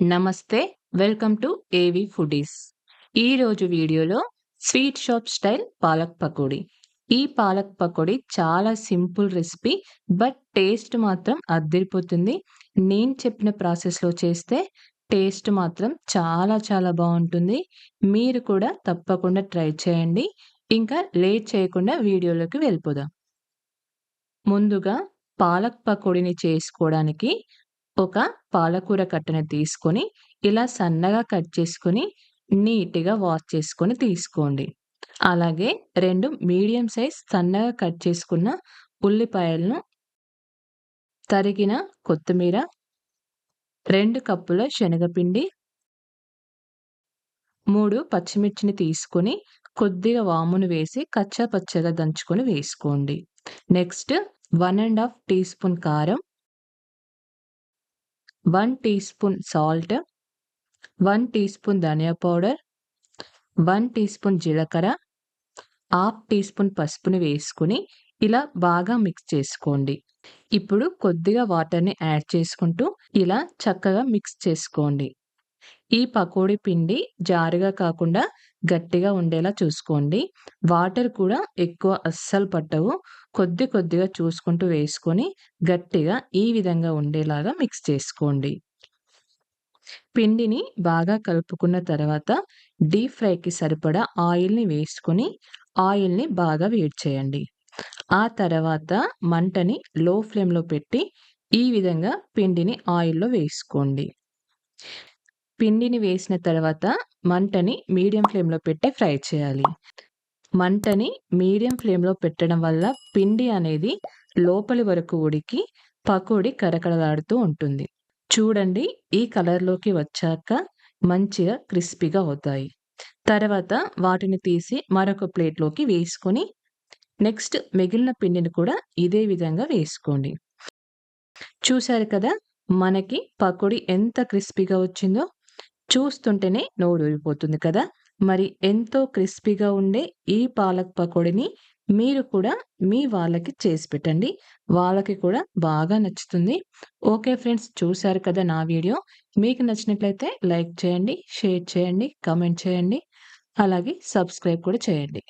నమస్తే welcome to ఏవి foodies. ఈరోజు వీడియోలో sweet shop style palak pakodi. ఈ పాలక్ పకోడీ చాలా సింపుల్ రెసిపీ బట్ టేస్ట్ మాత్రం అద్దరిపోతుంది. నేను చెప్పిన ప్రాసెస్లో చేస్తే టేస్ట్ మాత్రం చాలా చాలా బాగుంటుంది. మీరు కూడా తప్పకుండా ట్రై చేయండి. ఇంకా లేట్ చేయకుండా వీడియోలోకి వెళ్ళిపోదాం. ముందుగా పాలక్ పకోడీని చేసుకోవడానికి ఒక పాలకూర కట్టను తీసుకొని ఇలా సన్నగా కట్ చేసుకొని నీట్గా వాష్ చేసుకొని తీసుకోండి. అలాగే రెండు మీడియం సైజ్ సన్నగా కట్ చేసుకున్న ఉల్లిపాయలను తరిగిన కొత్తిమీర రెండు కప్పుల శనగపిండి మూడు పచ్చిమిర్చిని తీసుకొని కొద్దిగా వామును వేసి కచ్చా పచ్చగా దంచుకొని వేసుకోండి. Next one and half teaspoon కారం one teaspoon salt one teaspoon ధనియా పౌడర్ వన్ టీ స్పూన్ జీలకర్ర. హాఫ్ టీ స్పూన్ పసుపుని వేసుకుని ఇలా బాగా మిక్స్ చేసుకోండి. ఇప్పుడు కొద్దిగా వాటర్ని యాడ్ చేసుకుంటూ ఇలా చక్కగా మిక్స్ చేసుకోండి. ఈ పకోడీ పిండి జారుగా కాకుండా గట్టిగా ఉండేలా చూసుకోండి. వాటర్ కూడా ఎక్కువ అస్సలు పట్టవు. కొద్ది కొద్దిగా చూసుకుంటూ వేసుకొని గట్టిగా ఈ విధంగా ఉండేలాగా మిక్స్ చేసుకోండి. పిండిని బాగా కలుపుకున్న తర్వాత డీప్ ఫ్రైకి సరిపడా ఆయిల్ని వేసుకొని ఆయిల్ని బాగా వేడి చేయండి. ఆ తర్వాత మంటని లో ఫ్లేమ్లో పెట్టి ఈ విధంగా పిండిని ఆయిల్లో వేసుకోండి. పిండిని వేసిన తర్వాత మంటని మీడియం ఫ్లేమ్లో పెట్టి ఫ్రై చేయాలి. మంటని మీడియం ఫ్లేమ్లో పెట్టడం వల్ల పిండి అనేది లోపలి వరకు ఉడికి పకోడీ కరకరలాడుతూ ఉంటుంది. చూడండి ఈ కలర్లోకి వచ్చాక మంచిగా క్రిస్పీగా అవుతాయి. తర్వాత వాటిని తీసి మరొక ప్లేట్లోకి వేసుకొని నెక్స్ట్ మిగిలిన పిండిని కూడా ఇదే విధంగా వేసుకోండి. చూశారు కదా మనకి పకోడీ ఎంత క్రిస్పీగా వచ్చిందో? చూస్తుంటేనే నోరు ఊరిపోతుంది కదా. మరి ఎంతో క్రిస్పీగా ఉండే ఈ పాలక్ పకోడీని మీరు కూడా మీ వాళ్ళకి చేసి పెట్టండి. వాళ్ళకి కూడా బాగా నచ్చుతుంది. ఓకే ఫ్రెండ్స్ చూశారు కదా నా వీడియో. మీకు నచ్చినట్లయితే లైక్ చేయండి షేర్ చేయండి కమెంట్ చేయండి. అలాగే సబ్స్క్రైబ్ కూడా చేయండి.